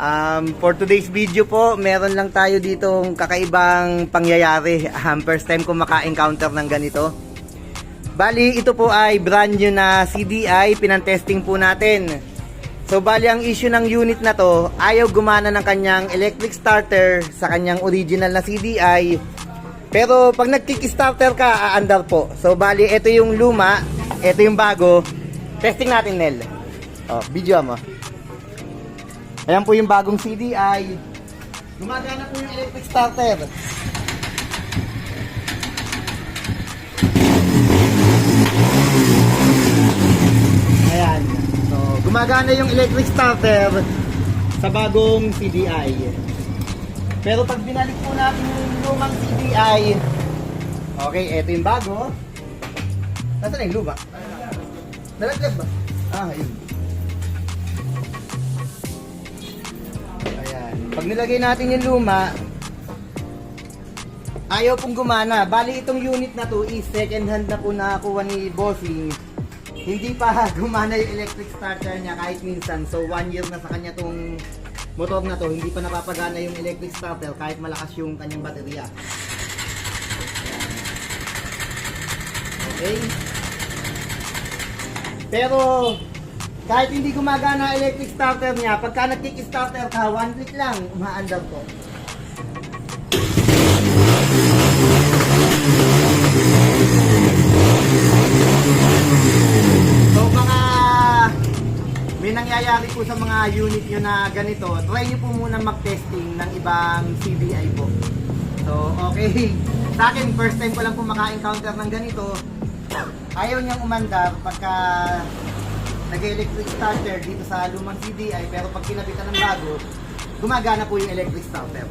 Um, for today's video po, meron lang tayo ditong kakaibang pangyayari. Um, first time ko maka-encounter ng ganito. Bali, ito po ay brand new na CDI, pinantesting po natin. So, bali ang issue ng unit na to, ayaw gumana ng kanyang electric starter sa kanyang original na CDI. Pero pag nag-kickstarter ka, aandar po. So, bali, ito yung luma, ito yung bago. Testing natin, Nel. Oh, video mo. Ayan po yung bagong CDI. Gumagana po yung electric starter. Ayan. So, gumagana yung electric starter sa bagong CDI. Pero pag binalik po natin yung lumang CDI, okay, eto yung bago. Nasaan na yung luma? Nalaglag ba? Ah, yun. Pag nilagay natin yung luma, ayaw pong gumana. Bali itong unit na to is second hand na po nakakuha ni Bossing. Hindi pa gumana yung electric starter niya kahit minsan. So one year na sa kanya tong motor na to, hindi pa napapagana yung electric starter kahit malakas yung kanyang baterya. Okay? Pero kahit hindi gumagana electric starter niya, pagka nag-kickstarter ka, one click lang, umaandar po. So mga may nangyayari po sa mga unit nyo na ganito, try nyo po muna mag-testing ng ibang CDI po. So, okay. Sa akin, first time ko lang po maka-encounter ng ganito. Ayaw niyang umandar pagka nag-electric starter dito sa lumang CDI pero pag kinabitan ng bago, gumagana po yung electric starter.